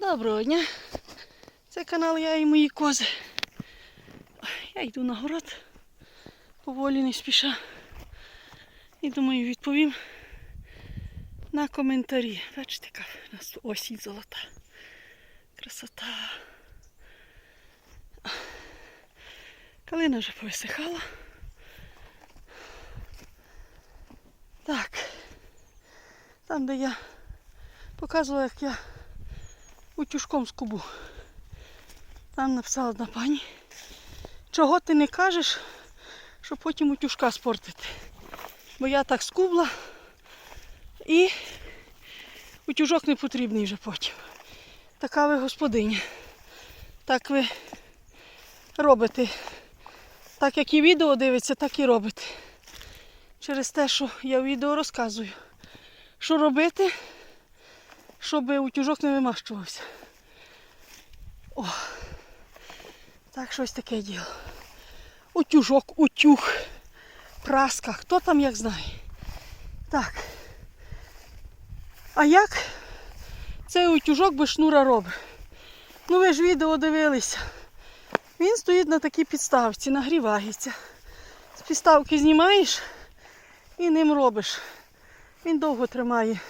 Доброго дня. Це канал Я і мої кози. Я йду на город, поволі не спіша. І думаю, відповім на коментарі. Бачите, яка у нас осінь золота. Красота. Калина вже повисихала. Так. Там, де я показувала, як я утюжком скубу. Там написала одна пані. Чого ти не кажеш, щоб потім утюжка спортити? Бо я так скубла і утюжок не потрібний вже потім. Така ви господиня. Так ви робите. Так як і відео дивиться, так і робите. Через те, що я в відео розказую, що робити, щоб утюжок не вимащувався. О, так щось таке діло. Утюжок, утюг, праска, хто там як знає. Так. А як цей утюжок без шнура робить? Ну ви ж відео дивилися. Він стоїть на такій підставці, нагрівається. З підставки знімаєш і ним робиш. Він довго тримає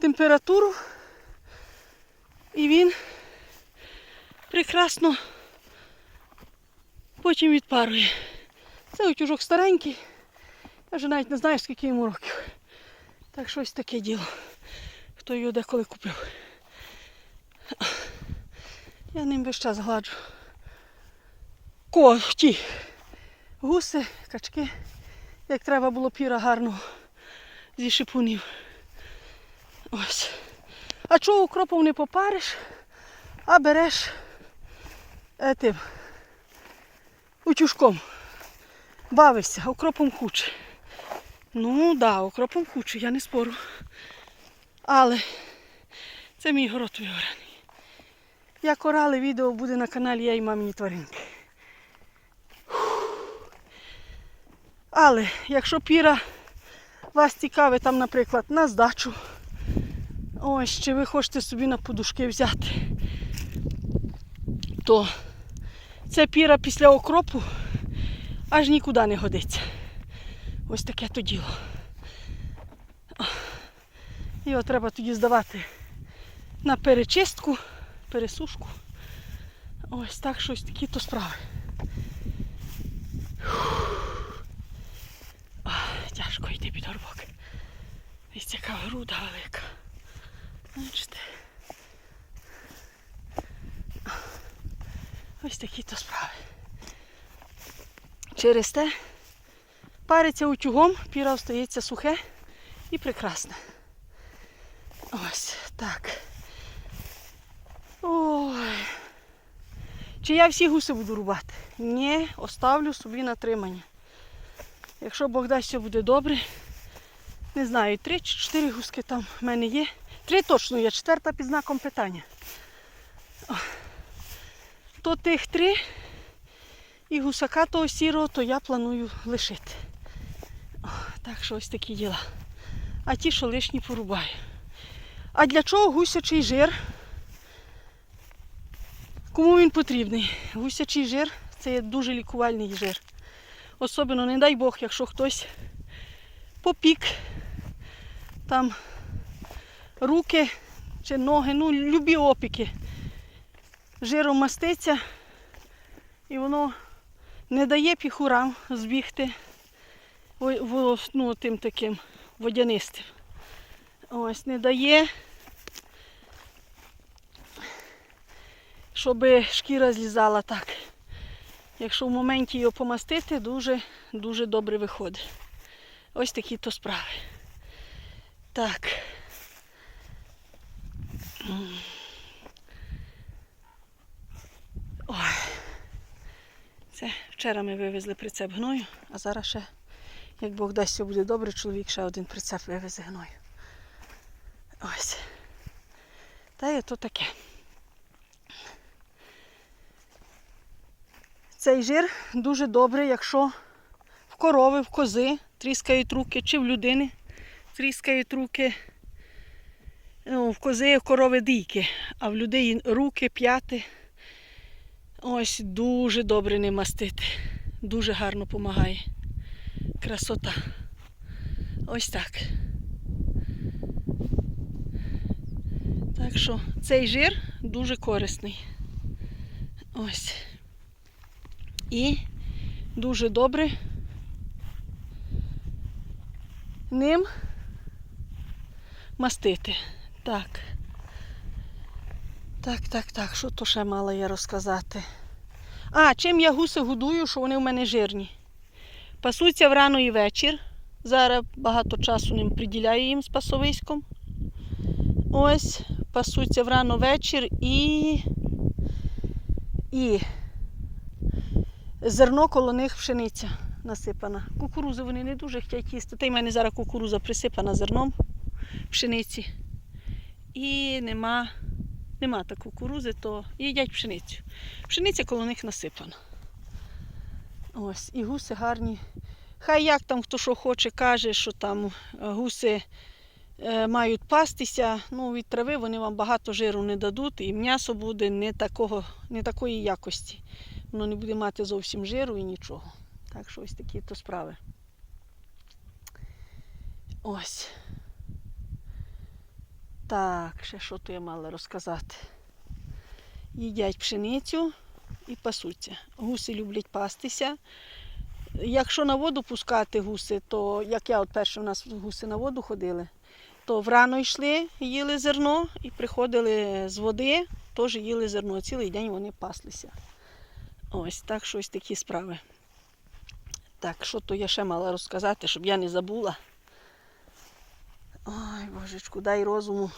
температуру і він прекрасно потім відпарує. Це утюжок старенький. Я вже навіть не знаю, скільки йому років. Так щось таке діло. Хто його деколи купив. Я ним весь час гладжу. Ті гуси, качки. Як треба було піра гарного зі шипунів. Ось. А чого укропом не попариш, а береш е, тим утюжком. Бавишся, укропом хуче. Ну да, укропом хуче, я не спору. Але це мій город вигораний. Як орали відео буде на каналі Я і мамині тваринки. Але якщо піра вас цікавить, там, наприклад, на здачу, ось чи ви хочете собі на подушки взяти, то ця піра після окропу аж нікуди не годиться. Ось таке то діло. Його треба тоді здавати на перечистку, пересушку. Ось так щось такі то справи. Тяжко йти під горбок. Ось яка груда велика. Бачите? Ось такі то справи. Через те париться утюгом, піра остається сухе і прекрасне. Ось так. Ой. Чи я всі гуси буду рубати? Ні, оставлю собі на тримання. Якщо Бог дасть, все буде добре. Не знаю, три чи чотири гуски там в мене є. Три точно є, четверта під знаком питання. То тих три і гусака того сірого, то я планую лишити. Так що ось такі діла. А ті, що лишні, порубаю. А для чого гусячий жир? Кому він потрібний? Гусячий жир це є дуже лікувальний жир. Особливо, не дай Бог, якщо хтось попік, там руки чи ноги, ну, любі опіки. Жиром маститься і воно не дає піхурам збігти ну, тим таким водянистим. Ось не дає, щоб шкіра злізала так. Якщо в моменті його помастити, дуже дуже добре виходить. Ось такі то справи. Так. Ой. Це вчора ми вивезли прицеп гною, а зараз ще, як Бог дасть, все буде добре, чоловік ще один прицеп вивезе гною. Ось. Та й то таке. Цей жир дуже добре, якщо в корови, в кози тріскають руки, чи в людини тріскають руки ну, в кози корови дійки, а в людей руки, п'яти. Ось дуже добре не мастити. Дуже гарно допомагає. Красота. Ось так. Так що цей жир дуже корисний. Ось. І дуже добре ним мастити. Так. Так, так, так. Що то ще мала я розказати? А, чим я гуси годую, що вони в мене жирні. Пасуться врано і вечір. Зараз багато часу ним приділяю їм з пасовиськом. Ось, пасуться врано вечір і. І зерно коло них пшениця насипана. Кукурузу вони не дуже хочуть їсти. Та й в мене зараз кукуруза присипана зерном пшениці. І нема, нема та кукурузи, то їдять пшеницю. Пшениця коло них насипана. Ось, і гуси гарні. Хай як там хто що хоче, каже, що там е, гуси е, мають пастися. Ну, від трави вони вам багато жиру не дадуть, і м'ясо буде не, такого, не такої якості. Воно не буде мати зовсім жиру і нічого. Так що ось такі то справи. Ось. Так, ще що то я мала розказати. Їдять пшеницю і пасуться. Гуси люблять пастися. Якщо на воду пускати гуси, то як я от перше у нас гуси на воду ходили, то врано йшли, їли зерно і приходили з води, теж їли зерно. Цілий день вони паслися. Ось так щось такі справи. Так, що то я ще мала розказати, щоб я не забула. Ой, божечку, дай розуму.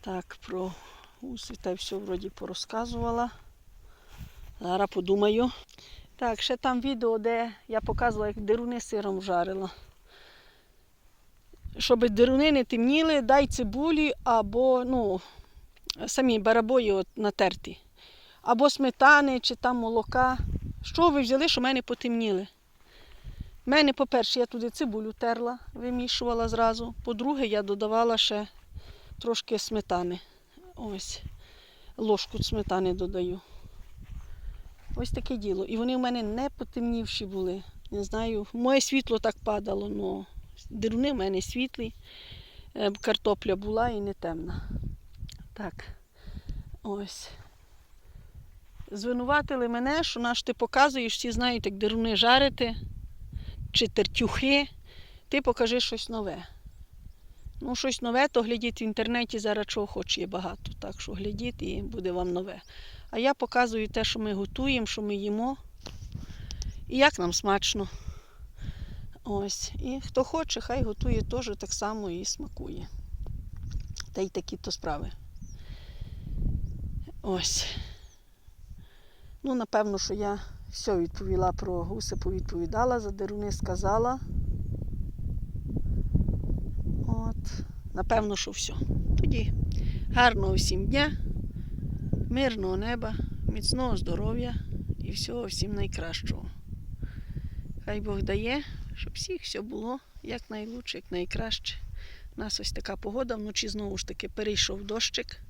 Так, про гуси та все вроді порозказувала. Зараз подумаю. Так, ще там відео, де я показувала, як деруни сиром жарила. Щоб деруни не темніли, дай цибулі або ну, самі барабої от натерті. Або сметани чи там молока. Що ви взяли, що в мене потемніли? У мене, по-перше, я туди цибулю терла, вимішувала зразу. По-друге, я додавала ще трошки сметани. Ось, ложку сметани додаю. Ось таке діло. І вони в мене не потемнівші були. Не знаю, моє світло так падало, але деруни в мене світлі. Е, Картопля була і не темна. Так, ось. Звинуватили мене, що наш ти показуєш, всі знають, як деруни жарити, чи тертюхи. Ти покажи щось нове. Ну, щось нове, то глядіть в інтернеті, зараз чого хоч є багато. Так що глядіть і буде вам нове. А я показую те, що ми готуємо, що ми їмо. І як нам смачно. Ось. І хто хоче, хай готує теж так само і смакує. Та й такі то справи. Ось. Ну, напевно, що я все відповіла про гуси, повідповідала, за деруни сказала. От, напевно, що все. Тоді гарного всім дня, мирного неба, міцного здоров'я і всього всім найкращого. Хай Бог дає, щоб всіх все було як найлучше, як найкраще. У нас ось така погода, вночі знову ж таки перейшов дощик.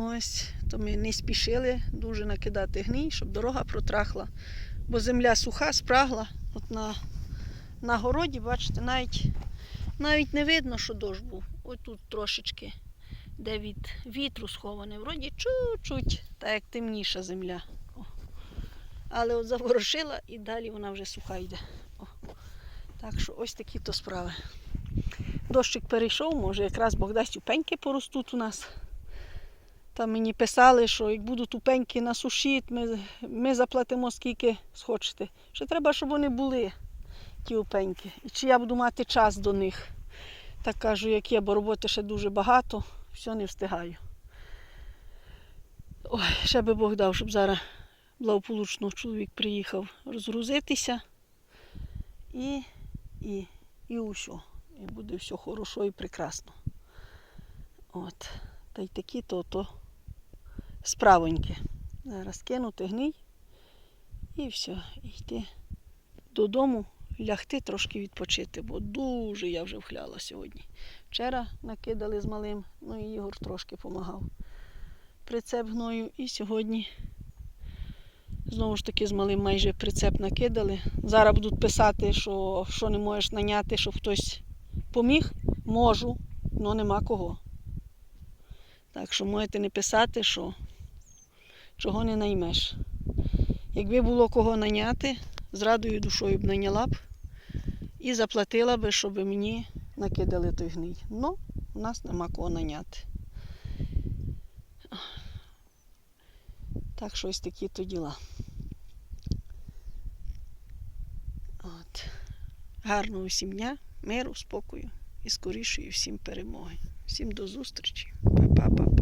Ось, то ми не спішили дуже накидати гній, щоб дорога протрахла. Бо земля суха, спрагла. От на, на городі, бачите, навіть, навіть не видно, що дощ був. Ось тут трошечки, де від вітру сховане. Вроді чуть-чуть, так як темніша земля. О. Але от заворошила і далі вона вже суха йде. О. Так що ось такі то справи. Дощик перейшов, може якраз Бог дасть упеньки поростуть у нас. Там мені писали, що як будуть тупенькі на суші, ми, ми заплатимо скільки схочете. Ще треба, щоб вони були, ті упеньки. І чи я буду мати час до них. Так кажу, як є, бо роботи ще дуже багато, все не встигаю. Ой, ще би Бог дав, щоб зараз благополучно чоловік приїхав розгрузитися. І, і, і усьо. І буде все хорошо і прекрасно. От. Та й такі то то справоньки. Зараз кинути гній і все, йти додому, лягти трошки відпочити, бо дуже я вже вхляла сьогодні. Вчора накидали з малим, ну і Ігор трошки допомагав. Прицеп гною і сьогодні знову ж таки з малим майже прицеп накидали. Зараз будуть писати, що, що не можеш наняти, щоб хтось поміг. Можу, але нема кого. Так що можете не писати, що чого не наймеш. Якби було кого наняти, з радою душою б наняла б і заплатила би, щоб мені накидали той гний. Ну, у нас нема кого наняти. Так що ось такі то діла. От. Гарного всім дня, миру, спокою і скорішої всім перемоги. Всім до зустрічі. Па-па-па-па.